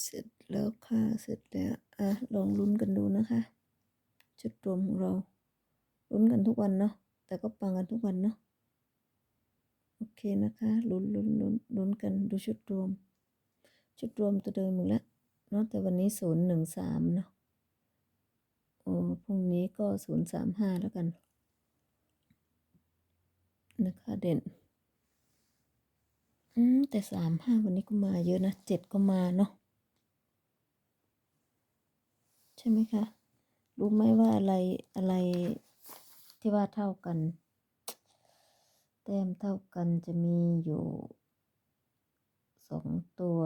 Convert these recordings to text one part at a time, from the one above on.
เสร็จแล้วค่ะ เสร็จแล้ว อะ ลองลุ้นกันดูนะคะชุดรวมของเรา ลุ้นกันทุกวันเนาะ แต่ก็ปังกันทุกวันเนาะ โอเคนะคะ ลุ้นลุ้นลุ้นลุ้นกันดูชุดรวม ชุดรวมตัวเดิมอีกแล้วเนาะ แต่วันนี้ศูนย์หนึ่งสามเนาะ โอ้พรุ่งนี้ก็ศูนย์สามห้าแล้วกัน นะคะเด่นอืมแต่สามห้าวันนี้ก็มาเยอะนะเจ็ดก็มาเนาะ ใช่ไหมคะ รู้ไหมว่าอะไรอะไรที่ว่าเท่ากัน แต้มเท่ากันจะมีอยู่สองตัว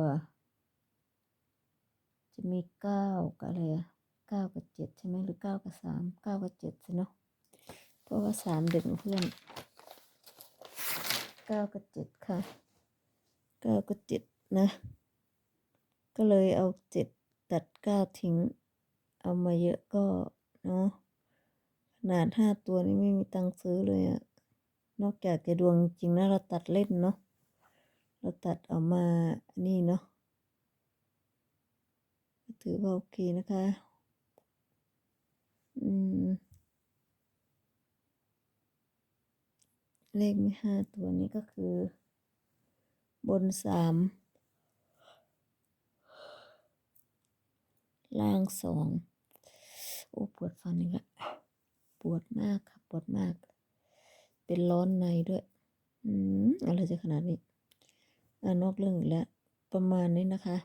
จะมีเก้ากับอะไรอะเก้ากับเจ็ดใช่ไหมหรือเก้ากับสามเก้ากับเจ็ดสิเนาะเพราะว่าสามเด่นเพื่อนเก้ากับเจ็ดค่ะเก้ากับเจ็ดนะ ก็เลยเอาเจ็ดตัดเก้าทิ้ง เอามาเยอะก็เนาะขนาดห้าตัวนี้ไม่มีตังค์ซื้อเลยอะนอกจากจะดวงจริงนะเราตัดเล่นเนาะเราตัดเอามานี่เนาะถือว่าโอเคนะคะ อืม เลขมีห้าตัวนี้ก็คือ บนสาม ล่างสองโอ้ปวดฟันอีกแล้วปวดมากครับปวดมาก เป็นร้อนในด้วย อืมอะไรจะขนาดนี้อ่านอกเรื่องอีกแล้ว ประมาณนี้นะคะ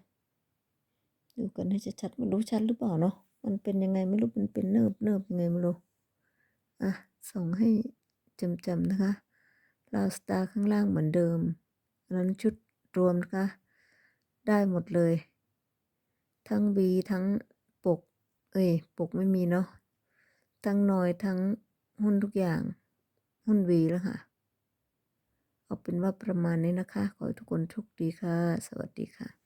ดูกันให้ชัดๆไม่รู้ชัดหรือเปล่าเนาะมันเป็นยังไงไม่รู้มันเป็นเนิบเนิบยังไงไม่รู้อะส่งให้จำๆนะคะลาวสตาร์ข้างล่างเหมือนเดิมอันนั้นชุดรวมนะคะ ได้หมดเลย ทั้งบีทั้งปก เอ้ยปกไม่มีเนาะทั้งนอยทั้งหุ้นทุกอย่าง หุ้นวีแล้วค่ะ เอาเป็นว่าประมาณนี้นะคะ ขอให้ทุกคนโชคดีค่ะ สวัสดีค่ะ